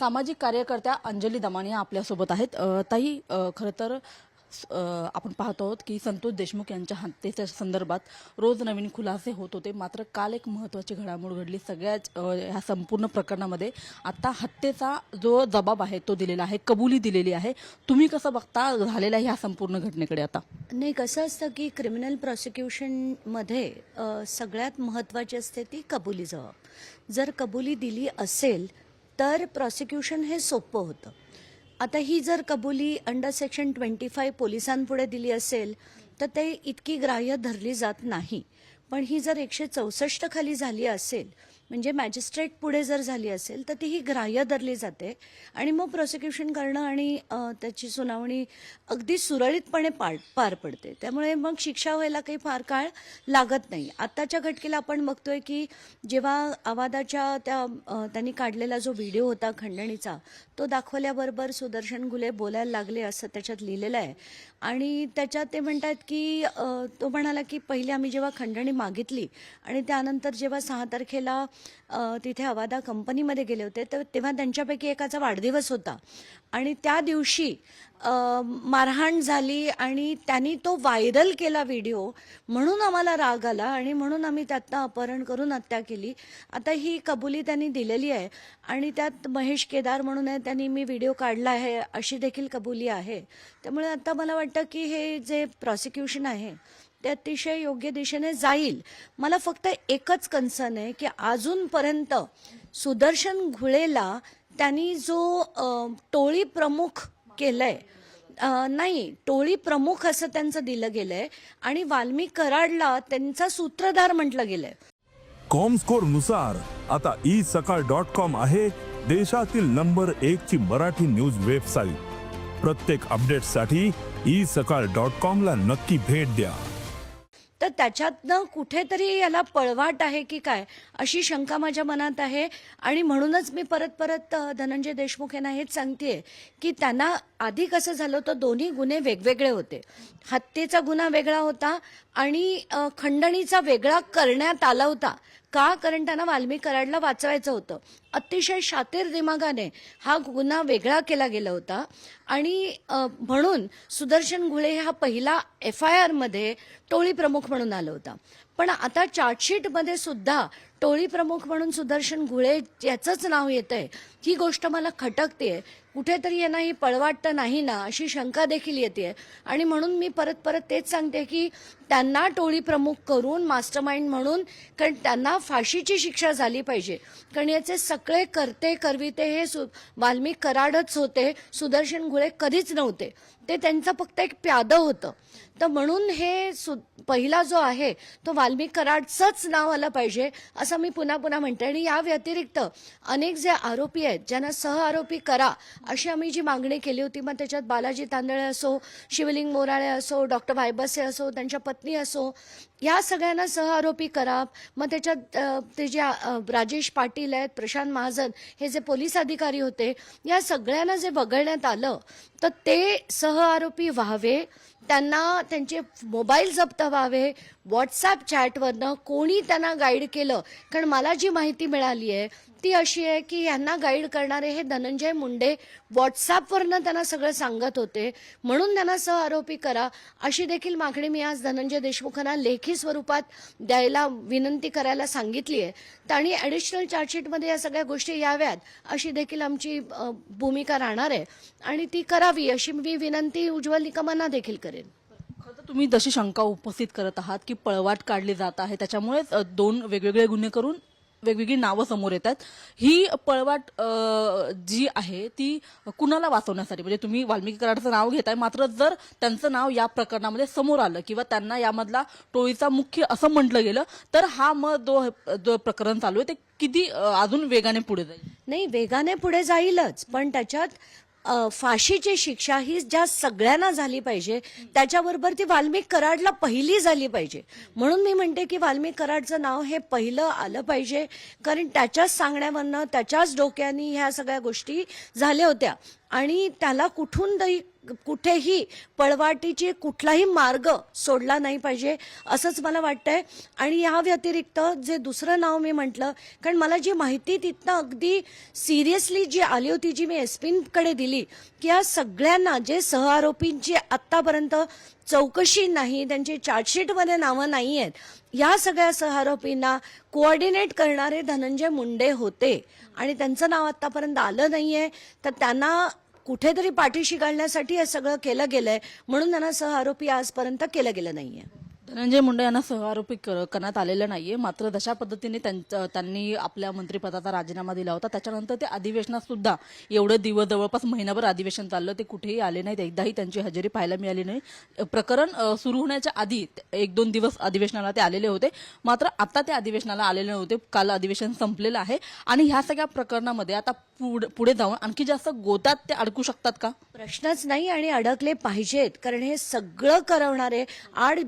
सामाजिक कार्यकर्त्या अंजली दमानिया आपल्यासोबत आहेत. ताई खरं तर आपण पाहतो आहोत की संतोष देशमुख यांच्या हत्येच्या संदर्भात रोज नवीन खुलासे होत होते. मात्र काल एक महत्त्वाची घडामोड घडली. सगळ्याच ह्या संपूर्ण प्रकरणामध्ये आता हत्येचा जो जबाब आहे तो दिलेला आहे कबुली दिलेली आहे. तुम्ही कसं बघता झालेल्या ह्या संपूर्ण घटनेकडे आता? नाही कसं असतं की क्रिमिनल प्रॉसिक्युशनमध्ये सगळ्यात महत्त्वाची असते ती कबुली जबाब जर कबुली दिली असेल तर प्रॉसिक्युशन हे सोपं होतं. आता ही जर कबुली अंडर सेक्शन ट्वेंटी फाय पोलिसांपुढे दिली असेल तर ते इतकी ग्राह्य धरली जात नाही. पण ही जर एकशे चौसष्ट खाली झाली असेल म्हणजे मॅजिस्ट्रेट पुढे जर झाली असेल तर ती ही ग्राह्य धरली जाते. आणि मग प्रोसिक्युशन करणं आणि त्याची सुनावणी अगदी सुरळीतपणे पार पार पडते. त्यामुळे मग शिक्षा व्हायला काही फार काळ लागत नाही. आत्ताच्या घटकेला आपण बघतोय की जेव्हा आवादाच्या त्या त्यांनी काढलेला जो व्हिडिओ होता खंडणीचा तो दाखवल्याबरोबर सुदर्शन घुले बोलायला लागले असं त्याच्यात लिहिलेलं आहे. आणि त्याच्यात ते म्हणतात की तो म्हणाला की पहिले आम्ही जेव्हा खंडणी मागितली आणि त्यानंतर जेव्हा सहा तारखेला तिथे अवादा कंपनीमध्ये गेले होते. तर तेव्हा त्यांच्यापैकी एकाचा वाढदिवस होता. आणि त्या दिवशी मारहाण झाली आणि त्यांनी तो व्हायरल केला व्हिडिओ. म्हणून आम्हाला राग आला आणि म्हणून आम्ही त्यातनं अपहरण करून हत्या केली. आता ही कबुली त्यांनी दिलेली आहे. आणि त्यात महेश केदार म्हणून आहे त्यांनी मी व्हिडिओ काढला आहे अशी देखील कबुली आहे. त्यामुळे आता मला वाटतं की हे जे प्रॉसिक्युशन आहे ते अतिशय योग्य दिशेने जाईल. मला फक्त एकच कन्सर्न आहे की अजूनपर्यंत सुदर्शन घुळेला त्यांनी जो टोळी प्रमुख केलंय नाही टोळी प्रमुख असं त्यांचं दिलं गेलंय आणि वाल्मिक कराडला त्यांचा सूत्रधार म्हटलं गेलंय. कॉमस्कोरनुसार आता ई सकाळ डॉट कॉम आहे देशातील नंबर एक ची मराठी न्यूज वेबसाईट प्रत्येक अपडेटसाठी ई सकाळ डॉट कॉम ला नक्की भेट द्या. तर त्याच्यातनं कुठेतरी याला पळवाट आहे की काय अशी शंका माझ्या मनात आहे. आणि म्हणूनच मी परत परत धनंजय देशमुख यांना हेच सांगतेय की त्यांना आधी कसं झालं होतं दोन्ही गुन्हे वेगवेगळे होते. हत्येचा गुन्हा वेगळा होता आणि खंडणीचा वेगळा करण्यात आला होता. का? कारण त्यांना वाल्मिक कराडला वाचवायचं होतं. अतिशय शातीर दिमागाने हा गुन्हा वेगळा केला गेला होता. आणि म्हणून सुदर्शन घुळे हा पहिला एफ आय आरमध्ये टोळी प्रमुख म्हणून आला होता. पण आता चार्जशीटमध्ये सुद्धा टोळी प्रमुख म्हणून सुदर्शन घुळे याचंच नाव येत आहे ही गोष्ट मला खटकते कुठेतरी यांना ही पळवाट तर नाही ना अशी शंका देखील येते आणि म्हणून मी परत परत तेच सांगते की त्यांना टोळी प्रमुख करून मास्टरमाइंड म्हणून कारण त्यांना फाशीची शिक्षा झाली पाहिजे. कारण याचे सगळे करते करविते हे सु वाल्मिक कराडच होते. सुदर्शन घुळे कधीच नव्हते. ते त्यांचं फक्त एक प्यादं होतं. तर म्हणून हे सु पहिला जो आहे तो वाल्मिक कराडचंच नाव आलं पाहिजे असं असं मी पुन्हा पुन्हा म्हणते. आणि या व्यतिरिक्त अनेक जे आरोपी आहेत ज्यांना सह आरोपी करा अशी आम्ही जी मागणी केली होती मग त्याच्यात बालाजी तांदळे असो शिवलिंग मोराळे असो डॉक्टर भायबसे असो त्यांच्या पत्नी असो या सगळ्यांना सह आरोपी करा. मग त्याच्यात ते जे राजेश पाटील आहेत प्रशांत महाजन हे जे पोलीस अधिकारी होते या सगळ्यांना जे वगळण्यात आलं तर ते सह आरोपी व्हावे त्यांना त्यांचे मोबाईल जप्त व्हावे व्हॉट्सॲप चॅटवरनं कोणी त्यांना गाईड केलं. कारण मला जी माहिती मिळाली आहे ती अशी आहे की यांना गाईड करणारे हे धनंजय मुंडे व्हॉट्सॲपवरनं त्यांना सगळं सांगत होते. म्हणून त्यांना सह आरोपी करा. अशी देखील मागणी मी आज धनंजय देशमुखांना लेखी स्वरूपात द्यायला विनंती करायला सांगितली आहे. तर आणि ॲडिशनल चार्जशीटमध्ये या सगळ्या गोष्टी याव्यात अशी देखील आमची भूमिका राहणार आहे. आणि ती करावी अशी मी विनंती उज्ज्वल निकमांना देखील करेन. तुम्ही जशी शंका उपस्थित करत आहात की पळवाट काढली जात आहे त्याच्यामुळेच दोन वेगवेगळे गुन्हे करून वेगवेगळी नावं समोर येतात. ही पळवाट जी आहे ती कुणाला वाचवण्यासाठी? म्हणजे तुम्ही वाल्मिकी कराडचं नाव घेताय मात्र जर त्यांचं नाव या प्रकरणामध्ये समोर आलं किंवा त्यांना यामधला टोळीचा मुख्य असं म्हटलं गेलं तर हा मग जो जो प्रकरण चालू आहे. ते किती अजून वेगाने पुढे जाईल? नाही वेगाने पुढे जाईलच पण त्याच्यात फाशीची शिक्षा ही ज्या सगळ्यांना झाली पाहिजे त्याच्याबरोबर ती वाल्मिक कराडला पहिली झाली पाहिजे. म्हणून मी म्हणते की वाल्मिक कराडचं नाव हे पहिलं आलं पाहिजे कारण त्याच्याच सांगण्यावरनं त्याच्याच डोक्यानी ह्या सगळ्या गोष्टी झाल्या होत्या. आणि त्याला कुठून दही कुठेही पळवाटीची कुठलाही मार्ग सोडला नाही पाहिजे असंच मला वाटतंय. आणि या व्यतिरिक्त जे दुसरं नाव मी म्हटलं कारण मला जी माहिती तिथनं अगदी सिरियसली जी आली होती जी मी एसपींकडे दिली की या सगळ्यांना जे सहआरोपींची आत्तापर्यंत चौकशी नाही त्यांची चार्जशीटमध्ये नावं नाही आहेत या सगळ्या सहआरोपींना कोऑर्डिनेट करणारे धनंजय मुंडे होते. आणि त्यांचं नाव आतापर्यंत आलं नाहीये तर त्यांना कुठेतरी पाठीशी घालण्यासाठी हे सगळं केलं गेलंय. म्हणून त्यांना सह आरोपी आजपर्यंत केलं गेलं नाहीये. धनंजय मुंडे यांना सहआरोपी करण्यात आलेलं नाहीये. मात्र जशा पद्धतीने त्यांनी आपल्या मंत्रिपदाचा राजीनामा दिला होता. त्याच्यानंतर ते अधिवेशनात सुद्धा एवढे दिवस जवळपास महिनाभर अधिवेशन चाललं. ते कुठेही आले नाहीत. एकदाही त्यांची हजेरी पाहायला मिळाली नाही. प्रकरण सुरू होण्याच्या आधी एक दोन दिवस अधिवेशनाला ते आलेले होते. मात्र आता ते अधिवेशनाला आलेले नव्हते. काल अधिवेशन संपलेलं आहे. आणि ह्या सगळ्या प्रकरणामध्ये आता पुढ- पुढे जाऊन आणखी जास्त गोतात ते अडकू शकतात का? प्रश्नच नाही आणि अडकले पाहिजेत. कारण हे सगळं करवणारे आड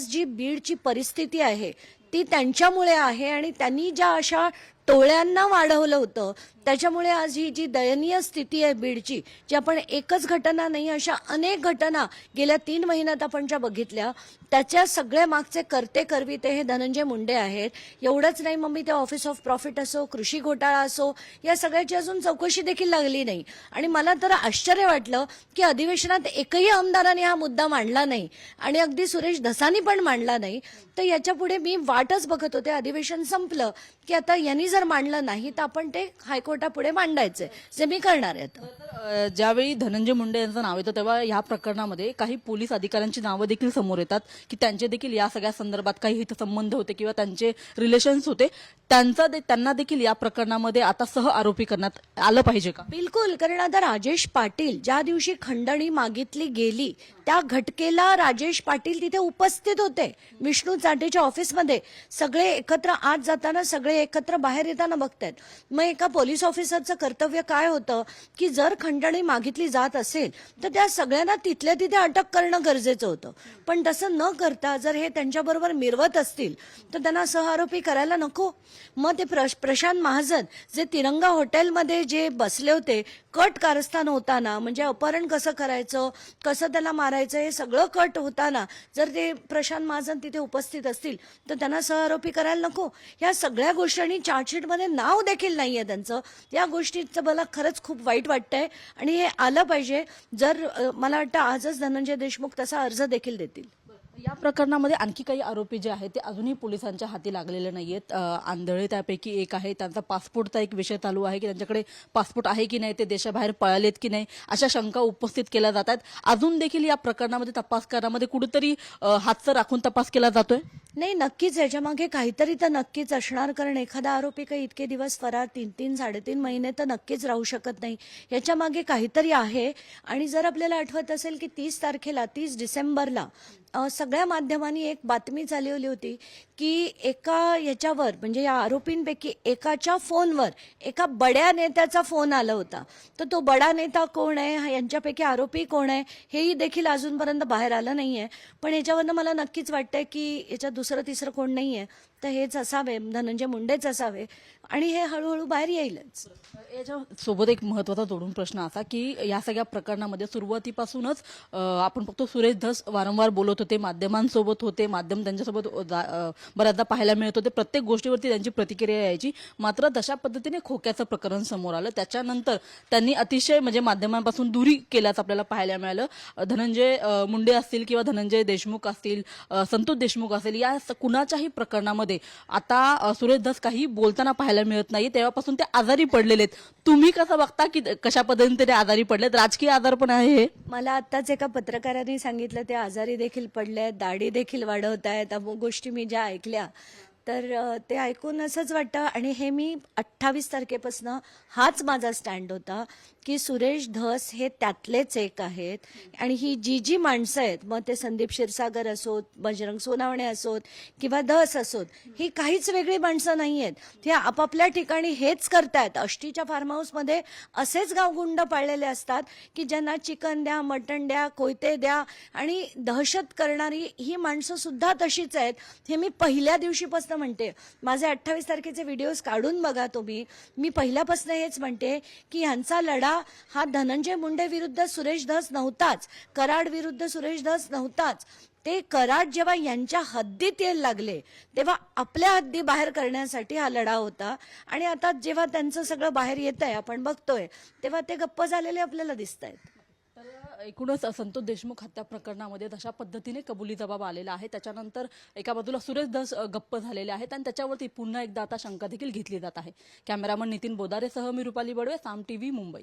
आज जी बीडची परिस्थिती आहे ती त्यांच्यामुळे आहे आणि त्यांनी ज्या अशा टोळ्यांना वाढवलं होतं. त्याच्यामुळे आज ही जी दयनीय स्थिती आहे बीडची जी आपण एकच घटना नाही अशा अनेक घटना गेल्या तीन महिन्यात आपण ज्या बघितल्या त्याच्या सगळ्या मागचे करते करविते हे धनंजय मुंडे आहेत. एवढंच नाही मग मी ते ऑफिस ऑफ प्रॉफिट असो कृषी घोटाळा असो या सगळ्याची अजून चौकशी देखील लागली नाही. आणि मला तर आश्चर्य वाटलं की अधिवेशनात एकही आमदाराने हा मुद्दा मांडला नाही. आणि अगदी सुरेश धसानी पण मांडला नाही. तर याच्यापुढे मी वाटच बघत होते. अधिवेशन संपलं. की आता यांनी जर मांडलं नाही तर आपण ते हायकोर्टापुढे मांडायचंय जे मी करणार आहे ज्यावेळी धनंजय मुंडे यांचं नाव येतं तेव्हा या प्रकरणामध्ये काही पोलीस अधिकाऱ्यांची नावं देखील समोर येतात की त्यांचे देखील या सगळ्या संदर्भात काही हितसंबंध होते किंवा त्यांचे रिलेशन्स होते. त्यांचा दे- त्यांना देखील या प्रकरणामध्ये आता सह आरोपी करण्यात आलं पाहिजे का? बिलकुल कारण आता राजेश पाटील ज्या दिवशी खंडणी मागितली गेली त्या घटकेला राजेश पाटील तिथे उपस्थित होते. विष्णू चाटेच्या ऑफिसमध्ये सगळे एकत्र आत जाताना सगळे एकत्र बाहेर येताना बघतायत. मग एका पोलीस ऑफिसरचं कर्तव्य काय होतं? की जर खंडणी मागितली जात असेल तर त्या सगळ्यांना तिथल्या तिथे अटक करणं गरजेचं होतं. पण तसं न करता जर हे त्यांच्याबरोबर मिरवत असतील तर त्यांना सहआरोपी करायला नको. मग ते प्रश- प्रशांत महाजन जे तिरंगा हॉटेलमध्ये जे बसले होते कट कारस्थान होताना म्हणजे अपहरण कसं करायचं कसं त्याला मारायचं हे सगळं कट होताना जर ते प्रशांत महाजन तिथे उपस्थित असतील तर त्यांना सहआरोपी करायला नको. या सगळ्या गोष्टी आणि चार्जशीटमध्ये नाव देखील नाही आहे त्यांचं. या गोष्टीचं मला खरंच खूप वाईट वाटतंय. आणि हे आलं पाहिजे. जर मला वाटतं आजच धनंजय देशमुख तसा अर्ज देखील देतील. या प्रकरणामध्ये आणखी काही आरोपी जे आहेत ते अजूनही पोलिसांच्या हाती लागलेले नाहीयेत. आहेत आंधळे त्यापैकी एक आहे. त्यांचा पासपोर्टचा एक विषय चालू आहे की त्यांच्याकडे पासपोर्ट आहे की नाही ते देशाबाहेर पळालेत की नाही अशा शंका उपस्थित केल्या जात आहेत. अजून देखील या प्रकरणामध्ये तपास करण्यामध्ये कुठेतरी हातचं राखून तपास केला जातोय? नाही नक्कीच याच्या मागे काहीतरी तर नक्कीच असणार. कारण एखादा आरोपी काही इतके दिवस फरार तीन तीन साडेतीन महिने तर नक्कीच राहू शकत नाही. याच्या मागे काहीतरी आहे. आणि जर आपल्याला आठवत असेल की तीस तारखेला तीस डिसेंबरला सगळ्या माध्यमांनी एक बातमी चालवली होती की एका याच्यावर म्हणजे या आरोपींपैकी एकाच्या फोनवर एका बड्या नेत्याचा फोन आला होता. तर तो बडा नेता कोण आहे? यांच्यापैकी आरोपी कोण आहे? हेही देखील अजूनपर्यंत बाहेर आलं नाहीये. पण याच्यावरनं मला नक्कीच वाटतंय की याच्या दुसरं तिसरं कोण नाहीये. तर हेच असावे धनंजय मुंडेच असावे आणि हे हळूहळू बाहेर येईलच. याच्या सोबत एक महत्त्वाचा जोडून प्रश्न असा की या सगळ्या प्रकरणामध्ये सुरुवातीपासूनच आपण फक्त सुरेश धस वारंवार बोलत होते माध्यमांसोबत होते माध्यम त्यांच्यासोबत जा- बऱ्याचदा पाहायला मिळत होते. प्रत्येक गोष्टीवरती त्यांची प्रतिक्रिया यायची. मात्र तशा पद्धतीने खोक्याचं प्रकरण समोर आलं. त्याच्यानंतर त्यांनी अतिशय म्हणजे माध्यमांपासून दुरी केल्याचं आपल्याला पाहायला मिळालं. धनंजय मुंडे असतील किंवा धनंजय देशमुख असतील संतोष देशमुख असतील या कुणाच्याही प्रकरणामध्ये आता सुरेश दास काही बोलताना पाहायला मिळत नाही तेव्हापासून ते आजारी पडलेले आहेत. तुम्ही कसं बघता की कशा पद्धतीने ते आजारी पडलेत? राजकीय आजार पण आहे मला आताच एका पत्रकारांनी सांगितलं ते आजारी देखील पडले आहेत दाढी देखील वाढवत आहेत. अमुक गोष्टी मी ज्या ऐकल्या तर ते ऐकून असंच वाटतं. आणि हे मी अठ्ठावीस तारखेपासून हाच माझा स्टँड होता. की सुरेश धस हे त्यातलेच एक आहेत. आणि ही जी जी माणसं आहेत मग ते संदीप क्षीरसागर असोत बजरंग सोनावणे असोत किंवा धस असोत ही काहीच वेगळी माणसं नाही आहेत ते आपापल्या ठिकाणी हेच करतायत. अष्टीच्या फार्म हाऊसमध्ये असेच गावगुंड पाळलेले असतात की ज्यांना चिकन द्या मटण द्या कोयते द्या आणि दहशत करणारी ही माणसं सुद्धा तशीच आहेत. हे मी पहिल्या दिवशीपासून म्हणते. माझे अठ्ठावीस तारखेचे व्हिडिओज काढून बघा तुम्ही. मी पहिल्यापासून हेच म्हणते की ह्यांचा लढा हा धनंजय मुंडे विरुद्ध सुरेश धस नव्हताच. कराड विरुद्ध सुरेश धस नव्हताच. ते कराड जेव्हा यांच्या हद्दीत यायला लागले तेव्हा आपल्या हद्दी बाहेर करण्यासाठी हा लढा होता. आणि आता जेव्हा त्यांचं सगळं बाहेर येत आहे आपण बघतोय तेव्हा ते गप्प झालेले आपल्याला दिसत आहेत तर एकूणच संतोष देशमुख हत्या प्रकरणामध्ये तशा पद्धतीने कबुली जबाब आलेला आहे. त्याच्यानंतर एका बाजूला सुरेश धस गप्प झालेले आहेत आणि त्याच्यावरती पुन्हा एकदा आता शंका देखील घेतली जात आहे. कॅमेरामन नितीन बोदारेसह मी रुपाली बडवे साम टीव्ही मुंबई.